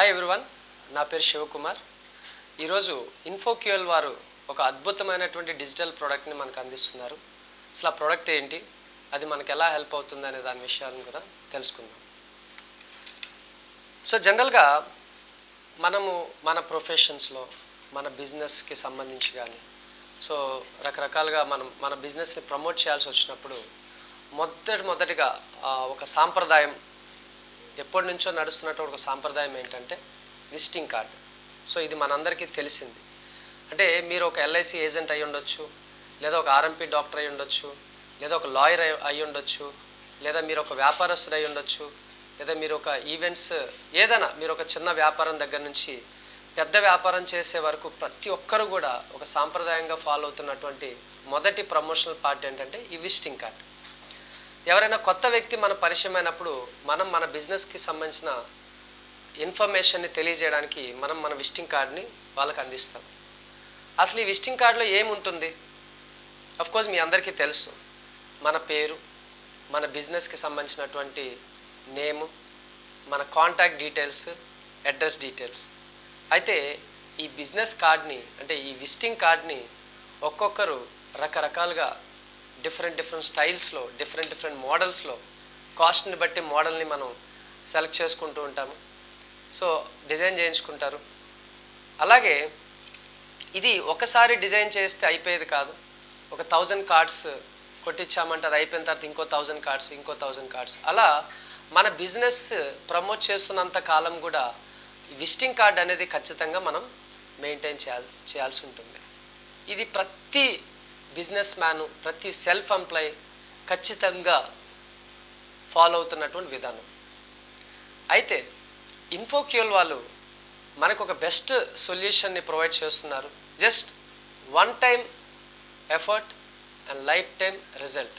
Hi everyone నా పేరు శివకుమార్. ఈరోజు ఇన్ఫోక్యూఎల్ వారు ఒక అద్భుతమైనటువంటి డిజిటల్ ప్రోడక్ట్ని మనకు అందిస్తున్నారు. అసలు ఆ ప్రోడక్ట్ ఏంటి? అది మనకు ఎలా హెల్ప్ అవుతుంది అనే దాని విషయాలను కూడా తెలుసుకుందాం. సో జనరల్గా మనము మన ప్రొఫెషన్స్లో మన బిజినెస్కి సంబంధించి కానీ సో రకరకాలుగా మనం మన బిజినెస్ని ప్రమోట్ చేయాల్సి వచ్చినప్పుడు మొదటి మొదటిగా ఒక సాంప్రదాయం ఎప్పటి నుంచో నడుస్తున్నటువంటి ఒక సాంప్రదాయం ఏంటంటే విజిటింగ్ కార్డ్. సో ఇది మనందరికీ తెలిసింది. అంటే మీరు ఒక ఎల్ఐసి ఏజెంట్ అయి ఉండొచ్చు లేదా ఒక ఆర్ఎంపీ డాక్టర్ అయి ఉండొచ్చు లేదా ఒక లాయర్ అయి ఉండొచ్చు లేదా మీరు ఒక వ్యాపారస్తుడు అయి ఉండొచ్చు లేదా మీరు ఒక ఈవెంట్స్ ఏదైనా మీరు ఒక చిన్న వ్యాపారం దగ్గర నుంచి పెద్ద వ్యాపారం చేసే వరకు ప్రతి ఒక్కరు కూడా ఒక సాంప్రదాయంగా ఫాలో అవుతున్నటువంటి మొదటి ప్రమోషనల్ పార్ట్ ఏంటంటే ఈ విజిటింగ్ కార్డ్. ఎవరైనా కొత్త వ్యక్తి మన పరిచయం అయినప్పుడు మనం మన బిజినెస్కి సంబంధించిన ఇన్ఫర్మేషన్ని తెలియజేయడానికి మనం మన విజిటింగ్ కార్డ్ని వాళ్ళకి అందిస్తాం. అసలు ఈ విజిటింగ్ కార్డులో ఏముంటుంది? కోర్స్ మీ అందరికీ తెలుసు. మన పేరు మన బిజినెస్కి సంబంధించినటువంటి నేము మన కాంటాక్ట్ డీటెయిల్స్ అడ్రస్ డీటెయిల్స్. అయితే ఈ బిజినెస్ కార్డ్ని అంటే ఈ విజిటింగ్ కార్డ్ని ఒక్కొక్కరు రకరకాలుగా డిఫరెంట్ డిఫరెంట్ స్టైల్స్లో డిఫరెంట్ డిఫరెంట్ మోడల్స్లో కాస్ట్ని బట్టి మోడల్ని మనం సెలెక్ట్ చేసుకుంటూ ఉంటాము. సో డిజైన్ చేయించుకుంటారు. అలాగే ఇది ఒకసారి డిజైన్ చేస్తే అయిపోయేది కాదు. ఒక థౌజండ్ కార్డ్స్ కొట్టించామంటే అది అయిపోయిన తర్వాత ఇంకో థౌజండ్ కార్డ్స్ ఇంకో థౌజండ్ కార్డ్స్ అలా మన బిజినెస్ ప్రమోట్ చేస్తున్నంత కాలం కూడా విజిటింగ్ కార్డ్ అనేది ఖచ్చితంగా మనం మెయింటైన్ చేయాల్సి చేయాల్సి ఉంటుంది. ఇది ప్రతి బిజినెస్ మ్యాను ప్రతి సెల్ఫ్ ఎంప్లాయ్ ఖచ్చితంగా ఫాలో అవుతున్నటువంటి విధానం. అయితే ఇన్ఫోక్యూల్ వాళ్ళు మనకు ఒక బెస్ట్ సొల్యూషన్ని ప్రొవైడ్ చేస్తున్నారు. Just one time effort and life time result.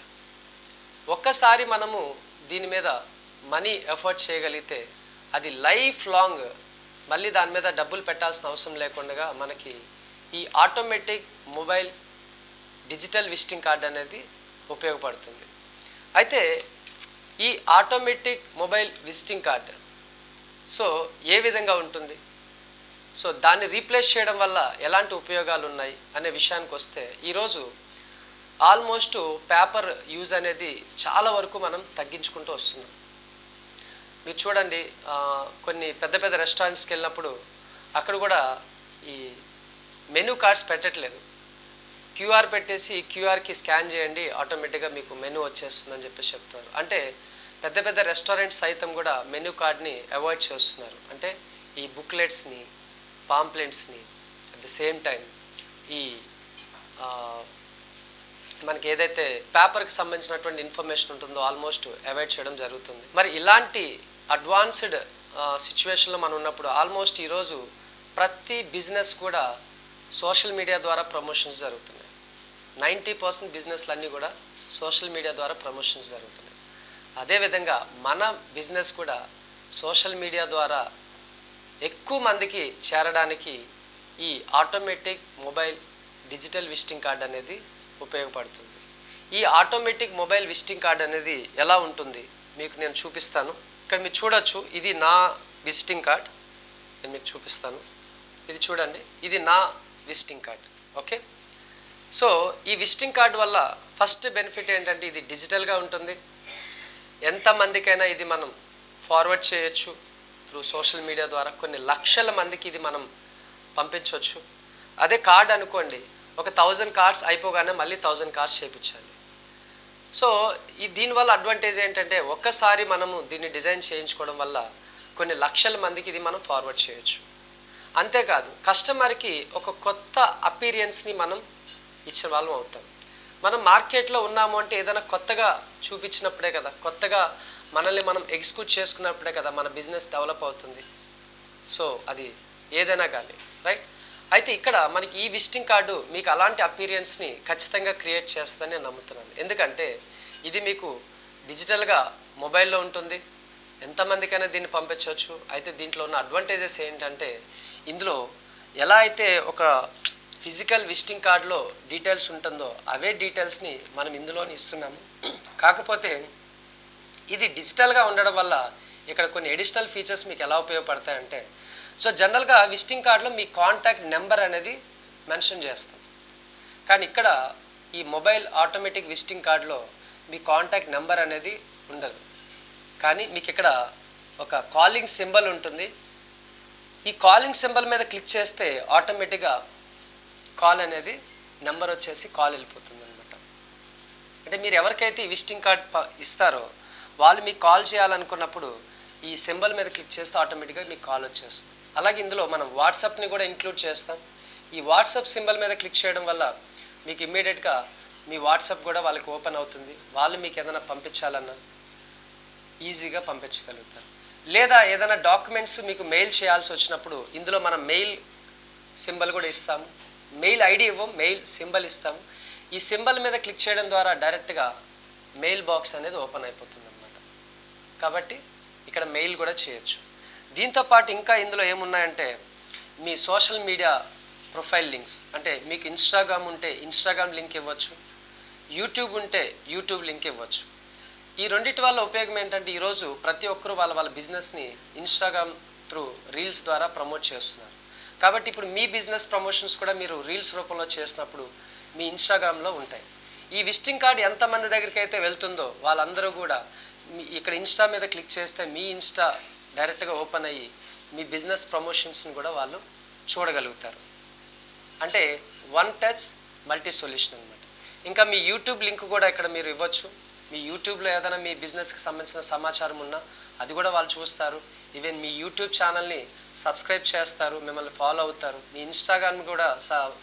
ఒక్కసారి మనము దీని మీద మనీ ఎఫర్ట్ చేయగలిగితే అది లైఫ్ లాంగ్ మళ్ళీ దాని మీద డబ్బులు పెట్టాల్సిన అవసరం లేకుండా మనకి ఈ automatic mobile digital visiting card అనేది ఉపయోగపడుతుంది. అయితే ఈ automatic mobile visiting card so ఏ విధంగా ఉంటుంది? సో దాన్ని రీప్లేస్ చేయడం వల్ల ఎలాంటి ఉపయోగాలు ఉన్నాయి అనే విషయానికి వస్తే ఈరోజు ఆల్మోస్ట్ పేపర్ యూజ్ అనేది చాలా వరకు మనం తగ్గించుకుంటూ వస్తున్నాం. మీరు చూడండి కొన్ని పెద్ద పెద్ద రెస్టారెంట్స్కి వెళ్ళినప్పుడు అక్కడ కూడా ఈ మెనూ కార్డ్స్ పెట్టట్లేదు. క్యూఆర్ పెట్టేసి క్యూఆర్కి స్కాన్ చేయండి ఆటోమేటిక్గా మీకు మెనూ వచ్చేస్తుందని చెప్పేసి చెప్తారు. అంటే పెద్ద పెద్ద రెస్టారెంట్స్ సైతం కూడా మెనూ కార్డ్ని అవాయిడ్ చేస్తున్నారు. అంటే ఈ బుక్లెట్స్ని పాంప్లెంట్స్ని అట్ ది సేమ్ టైం ఈ మనకి ఏదైతే పేపర్కి సంబంధించినటువంటి ఇన్ఫర్మేషన్ ఉంటుందో ఆల్మోస్ట్ అవాయిడ్ చేయడం జరుగుతుంది. మరి ఇలాంటి అడ్వాన్స్డ్ సిచ్యువేషన్లో మనం ఉన్నప్పుడు ఆల్మోస్ట్ ఈరోజు ప్రతి బిజినెస్ కూడా సోషల్ మీడియా ద్వారా ప్రమోషన్స్ జరుగుతున్నాయి. నైంటీ పర్సెంట్ బిజినెస్లు అన్నీ కూడా సోషల్ మీడియా ద్వారా ప్రమోషన్స్ జరుగుతున్నాయి. అదేవిధంగా మన బిజినెస్ కూడా సోషల్ మీడియా ద్వారా ఎక్కువ మందికి చేరడానికి ఈ automatic mobile digital visiting card అనేది ఉపయోగపడుతుంది. ఈ ఆటోమేటిక్ మొబైల్ విజిటింగ్ కార్డ్ అనేది ఎలా ఉంటుంది? మీకు నేను చూపిస్తాను. ఇక్కడ మీరు చూడొచ్చు ఇది నా విజిటింగ్ కార్డ్. నేను మీకు చూపిస్తాను. ఇది చూడండి ఇది నా విజిటింగ్ కార్డ్. ఓకే? సో ఈ విజిటింగ్ కార్డ్ వల్ల ఫస్ట్ బెనిఫిట్ ఏంటంటే ఇది డిజిటల్గా ఉంటుంది. ఎంతమందికైనా ఇది మనం ఫార్వర్డ్ చేయొచ్చు త్రూ సోషల్ మీడియా ద్వారా. కొన్ని లక్షల మందికి ఇది మనం పంపించవచ్చు అదే కార్డ్ అనుకోండి ఒక థౌజండ్ కార్డ్స్ అయిపోగానే మళ్ళీ థౌజండ్ కార్డ్స్ చేయించాలి సో ఈ దీనివల్ల అడ్వాంటేజ్ ఏంటంటే ఒక్కసారి మనము దీన్ని డిజైన్ చేయించుకోవడం వల్ల కొన్ని లక్షల మందికి ఇది మనం ఫార్వర్డ్ చేయొచ్చు. అంతేకాదు కస్టమర్కి ఒక కొత్త అపీరియన్స్ని మనం ఇచ్చిన వాళ్ళం అవుతాం. మనం మార్కెట్లో ఉన్నాము అంటే ఏదైనా కొత్తగా చూపించినప్పుడే కదా కొత్తగా మనల్ని మనం ఎగ్జిక్యూట్ చేసుకున్నప్పుడే కదా మన బిజినెస్ డెవలప్ అవుతుంది. సో అది ఏదైనా కానీ రైట్? అయితే ఇక్కడ మనకి ఈ విజిటింగ్ కార్డు మీకు అలాంటి అపీరియన్స్ని ఖచ్చితంగా క్రియేట్ చేస్తుందని నేను నమ్ముతున్నాను. ఎందుకంటే ఇది మీకు డిజిటల్గా మొబైల్లో ఉంటుంది. ఎంతమందికైనా దీన్ని పంపించవచ్చు. అయితే దీంట్లో ఉన్న అడ్వాంటేజెస్ ఏంటంటే ఇందులో ఎలా అయితే ఒక ఫిజికల్ విజిటింగ్ కార్డులో డీటెయిల్స్ ఉంటుందో అవే డీటెయిల్స్ని మనం ఇందులోని ఇస్తున్నాము. కాకపోతే ఇది డిజిటల్గా ఉండడం వల్ల ఇక్కడ కొన్ని ఎడిషనల్ ఫీచర్స్ మీకు ఎలా ఉపయోగపడతాయంటే సో జనరల్గా విజిటింగ్ కార్డులో మీ కాంటాక్ట్ నెంబర్ అనేది మెన్షన్ చేస్తాం. కానీ ఇక్కడ ఈ మొబైల్ ఆటోమేటిక్ విజిటింగ్ కార్డులో మీ కాంటాక్ట్ నెంబర్ అనేది ఉండదు. కానీ మీకు ఇక్కడ ఒక కాలింగ్ సింబల్ ఉంటుంది. ఈ కాలింగ్ సింబల్ మీద క్లిక్ చేస్తే ఆటోమేటిక్గా కాల్ అనేది నెంబర్ వచ్చేసి కాల్ వెళ్ళిపోతుంది అనమాట అంటే మీరు ఎవరికైతే ఈ విజిటింగ్ కార్డ్ ప- ఇస్తారో వాళ్ళు మీకు కాల్ చేయాలనుకున్నప్పుడు ఈ సింబల్ మీద క్లిక్ చేస్తే ఆటోమేటిక్గా మీకు కాల్ వచ్చేస్తుంది. అలాగే ఇందులో మనం వాట్సాప్ని కూడా ఇంక్లూడ్ చేస్తాం. ఈ వాట్సాప్ సింబల్ మీద క్లిక్ చేయడం వల్ల మీకు ఇమ్మీడియట్గా మీ వాట్సాప్ కూడా వాళ్ళకి ఓపెన్ అవుతుంది. వాళ్ళు మీకు ఏదైనా పంపించాలన్నా ఈజీగా పంపించగలుగుతారు. లేదా ఏదైనా డాక్యుమెంట్స్ మీకు మెయిల్ చేయాల్సి వచ్చినప్పుడు ఇందులో మనం మెయిల్ సింబల్ కూడా ఇస్తాము మెయిల్ ఐడి ఇవ్వం మెయిల్ సింబల్ ఇస్తాం ఈ సింబల్ మీద క్లిక్ చేయడం ద్వారా డైరెక్ట్గా మెయిల్ బాక్స్ అనేది ఓపెన్ అయిపోతుంది అనమాట కాబట్టి ఇక్కడ మెయిల్ కూడా చేయొచ్చు. దీంతో పాటు ఇంకా ఇందులో ఏమున్నాయంటే మీ సోషల్ మీడియా ప్రొఫైల్ లింక్స్. అంటే మీకు ఇన్స్టాగ్రామ్ ఉంటే ఇన్స్టాగ్రామ్ లింక్ ఇవ్వచ్చు యూట్యూబ్ ఉంటే యూట్యూబ్ లింక్ ఇవ్వచ్చు. ఈ రెండింటి వల్ల ఉపయోగం ఏంటంటే ఈరోజు ప్రతి ఒక్కరూ వాళ్ళ వాళ్ళ బిజినెస్ని ఇన్స్టాగ్రామ్ త్రూ రీల్స్ ద్వారా ప్రమోట్ చేస్తున్నారు. కాబట్టి ఇప్పుడు మీ బిజినెస్ ప్రమోషన్స్ కూడా మీరు రీల్స్ రూపంలో చేసినప్పుడు మీ ఇన్స్టాగ్రామ్లో ఉంటాయి. ఈ విజిటింగ్ కార్డ్ ఎంతమంది దగ్గరికి అయితే వెళ్తుందో వాళ్ళందరూ కూడా ఇక్కడ ఇన్స్టా మీద క్లిక్ చేస్తే మీ ఇన్స్టా డైరెక్ట్గా ఓపెన్ అయ్యి మీ బిజినెస్ ప్రమోషన్స్ని కూడా వాళ్ళు చూడగలుగుతారు. అంటే వన్ టచ్ మల్టీ సొల్యూషన్ అనమాట ఇంకా మీ యూట్యూబ్ లింక్ కూడా ఇక్కడ మీరు ఇవ్వచ్చు. మీ యూట్యూబ్లో ఏదైనా మీ బిజినెస్కి సంబంధించిన సమాచారం ఉన్నా అది కూడా వాళ్ళు చూస్తారు. ఈవెన్ మీ యూట్యూబ్ ఛానల్ని సబ్స్క్రైబ్ చేస్తారు మిమ్మల్ని ఫాలో అవుతారు. మీ ఇన్స్టాగ్రామ్ కూడా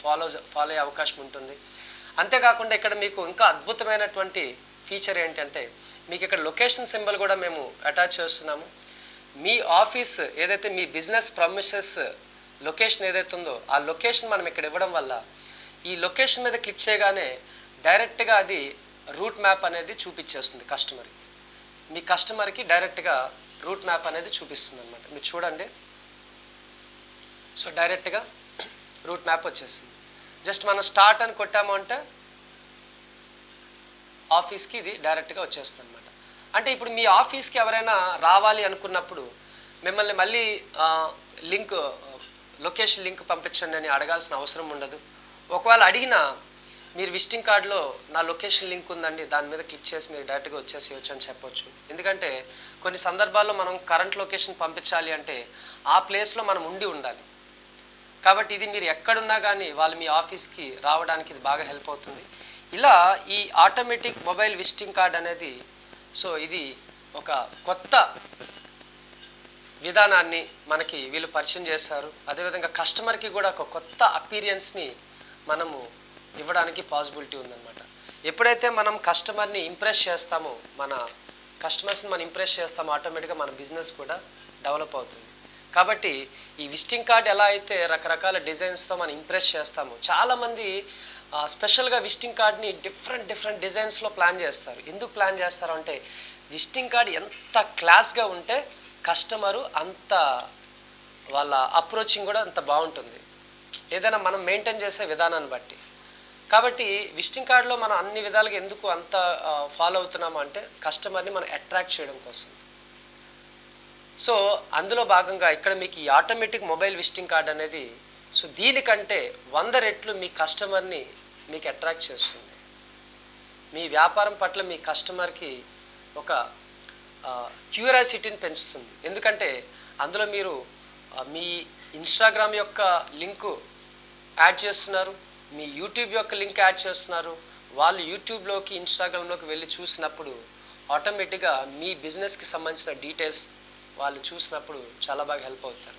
ఫాలో ఫాలో అయ్యే అవకాశం ఉంటుంది. అంతేకాకుండా ఇక్కడ మీకు ఇంకా అద్భుతమైనటువంటి ఫీచర్ ఏంటంటే మీకు ఇక్కడ లొకేషన్ సింబల్ కూడా మేము అటాచ్ చేస్తున్నాము. మీ ఆఫీస్ ఏదైతే మీ బిజినెస్ ప్రమిసెస్ లొకేషన్ ఏదైతే ఉందో ఆ లొకేషన్ మనం ఇక్కడ ఇవ్వడం వల్ల ఈ లొకేషన్ మీద క్లిక్ చేయగానే డైరెక్ట్గా అది రూట్ మ్యాప్ అనేది చూపించేస్తుంది కస్టమర్కి మీ కస్టమర్కి డైరెక్ట్గా రూట్ మ్యాప్ అనేది చూపిస్తుంది అనమాట మీరు చూడండి. సో డైరెక్ట్గా రూట్ మ్యాప్ వచ్చేసింది. జస్ట్ మనం స్టార్ట్ అని కొట్టాము అంటే ఆఫీస్కి ఇది డైరెక్ట్గా వచ్చేస్తుంది అనమాట అంటే ఇప్పుడు మీ ఆఫీస్కి ఎవరైనా రావాలి అనుకున్నప్పుడు మిమ్మల్ని మళ్ళీ లింక్ లొకేషన్ లింక్ పంపించండి అని అడగాల్సిన అవసరం ఉండదు. ఒకవేళ అడిగినా మీరు విజిటింగ్ కార్డులో నా లొకేషన్ లింక్ ఉందండి దాని మీద క్లిక్ చేసి మీరు డైరెక్ట్గా వచ్చేసేయచ్చు అని చెప్పొచ్చు. ఎందుకంటే కొన్ని సందర్భాల్లో మనం కరెంట్ లొకేషన్ పంపించాలి అంటే ఆ ప్లేస్లో మనం ఉండి ఉండాలి. కాబట్టి ఇది మీరు ఎక్కడున్నా కానీ వాళ్ళు మీ ఆఫీస్కి రావడానికి ఇది బాగా హెల్ప్ అవుతుంది. ఇలా ఈ ఆటోమేటిక్ మొబైల్ విజిటింగ్ కార్డ్ అనేది సో ఇది ఒక కొత్త విధానాన్ని మనకి వీళ్ళు పరిచయం చేశారు. అదేవిధంగా కస్టమర్కి కూడా ఒక కొత్త అపీరియన్స్ని మనము ఇవ్వడానికి పాసిబిలిటీ ఉందన్నమాట. ఎప్పుడైతే మనం కస్టమర్ని ఇంప్రెస్ చేస్తామో మన కస్టమర్స్ని మనం ఇంప్రెస్ చేస్తామో ఆటోమేటిక్గా మన బిజినెస్ కూడా డెవలప్ అవుతుంది. కాబట్టి ఈ విజిటింగ్ కార్డ్ ఎలా అయితే రకరకాల డిజైన్స్తో మనం ఇంప్రెస్ చేస్తామో చాలామంది స్పెషల్గా విజిటింగ్ కార్డ్ని డిఫరెంట్ డిఫరెంట్ డిజైన్స్లో ప్లాన్ చేస్తారు. ఎందుకు ప్లాన్ చేస్తారు అంటే విజిటింగ్ కార్డ్ ఎంత క్లాస్గా ఉంటే కస్టమరు అంత వాళ్ళ అప్రోచింగ్ కూడా అంత బాగుంటుంది. ఏదైనా మనం మెయింటైన్ చేసే విధానాన్ని బట్టి. కాబట్టి విజిటింగ్ కార్డులో మనం అన్ని విధాలుగా ఎందుకు అంత ఫాలో అవుతున్నాము అంటే కస్టమర్ని మనం అట్రాక్ట్ చేయడం కోసం. సో అందులో భాగంగా ఇక్కడ మీకు ఈ ఆటోమేటిక్ మొబైల్ విజిటింగ్ కార్డ్ అనేది సో దీనికంటే వంద రెట్లు మీ కస్టమర్ని మీకు అట్రాక్ట్ చేస్తుంది. మీ వ్యాపారం పట్ల మీ కస్టమర్కి ఒక క్యూరియాసిటీని పెంచుతుంది. ఎందుకంటే అందులో మీరు మీ ఇన్స్టాగ్రామ్ యొక్క లింకు యాడ్ చేస్తున్నారు మీ యూట్యూబ్ యొక్క లింక్ యాడ్ చేస్తున్నారు వాళ్ళు యూట్యూబ్లోకి ఇన్స్టాగ్రామ్లోకి వెళ్ళి చూసినప్పుడు ఆటోమేటిక్గా మీ బిజినెస్కి సంబంధించిన డీటెయిల్స్ వాళ్ళు చూసినప్పుడు చాలా బాగా హెల్ప్ అవుతారు.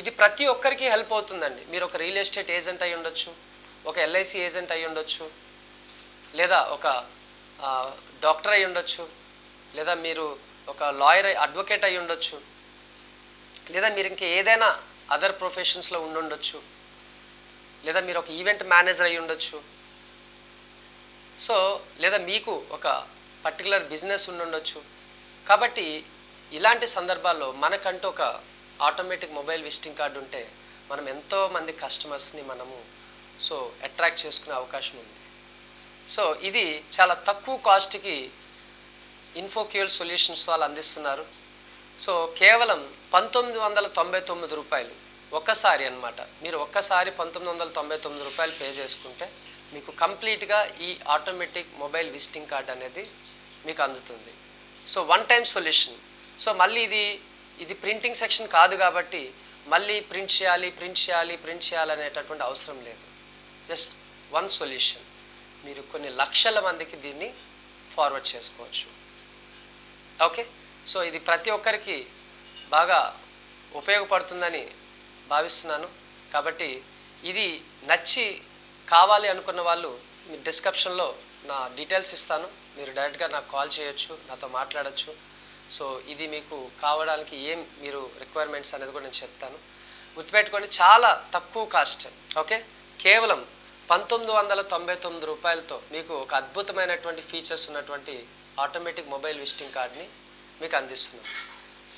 ఇది ప్రతి ఒక్కరికి హెల్ప్ అవుతుందండి. మీరు ఒక రియల్ ఎస్టేట్ ఏజెంట్ అయి ఉండొచ్చు ఒక ఎల్ఐసి ఏజెంట్ అయి ఉండొచ్చు లేదా ఒక డాక్టర్ అయి ఉండొచ్చు లేదా మీరు ఒక లాయర్ అయి అడ్వకేట్ అయి ఉండొచ్చు లేదా మీరు ఇంకా ఏదైనా అదర్ ప్రొఫెషన్స్లో ఉండుండొచ్చు లేదా మీరు ఒక ఈవెంట్ మేనేజర్ అయి ఉండొచ్చు. సో లేదా మీకు ఒక పర్టికులర్ బిజినెస్ ఉండుండొచ్చు కాబట్టి ఇలాంటి సందర్భాల్లో మనకంటూ ఒక ఆటోమేటిక్ మొబైల్ విజిటింగ్ కార్డు ఉంటే మనం ఎంతో మంది కస్టమర్స్ని మనము సో అట్రాక్ట్ చేసుకునే అవకాశం ఉంది. సో ఇది చాలా తక్కువ కాస్ట్కి ఇన్ఫోక్యూల్ సొల్యూషన్స్ వాళ్ళు అందిస్తున్నారు. సో కేవలం పంతొమ్మిది వందల తొంభై తొమ్మిది రూపాయలు ఒక్కసారి అన్నమాట. మీరు ఒక్కసారి పంతొమ్మిది వందల తొంభై తొమ్మిది రూపాయలు పే చేసుకుంటే మీకు కంప్లీట్గా ఈ ఆటోమేటిక్ మొబైల్ విజిటింగ్ కార్డ్ అనేది మీకు అందుతుంది. So one time solution. So మళ్ళీ ఇది ఇది ప్రింటింగ్ సెక్షన్ కాదు కాబట్టి మళ్ళీ ప్రింట్ చేయాలి ప్రింట్ చేయాలి ప్రింట్ చేయాలి అనేటటువంటి అవసరం లేదు. జస్ట్ వన్ సొల్యూషన్ మీరు కొన్ని లక్షల మందికి దీన్ని ఫార్వర్డ్ చేసుకోవచ్చు. ఓకే సో ఇది ప్రతి ఒక్కరికి బాగా ఉపయోగపడుతుందని భావిస్తున్నాను. కాబట్టి ఇది నచ్చి కావాలి అనుకున్న వాళ్ళు మీ డిస్క్రిప్షన్లో నా డీటెయిల్స్ ఇస్తాను. మీరు డైరెక్ట్గా నాకు కాల్ చేయొచ్చు నాతో మాట్లాడచ్చు. సో ఇది మీకు కావడానికి ఏం మీరు రిక్వైర్మెంట్స్ అనేది కూడా నేను చెప్తాను. గుర్తుపెట్టుకోండి చాలా తక్కువ కాస్ట్ ఓకే కేవలం పంతొమ్మిది వందల తొంభై తొమ్మిది రూపాయలతో మీకు ఒక అద్భుతమైనటువంటి ఫీచర్స్ ఉన్నటువంటి ఆటోమేటిక్ మొబైల్ విజిటింగ్ కార్డ్ని మీకు అందిస్తున్నాం.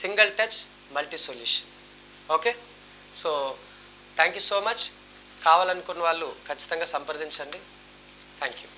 Single touch multi solution okay so thank you so much కావాలనుకున్న వాళ్ళు ఖచ్చితంగా సంప్రదించండి. Thank you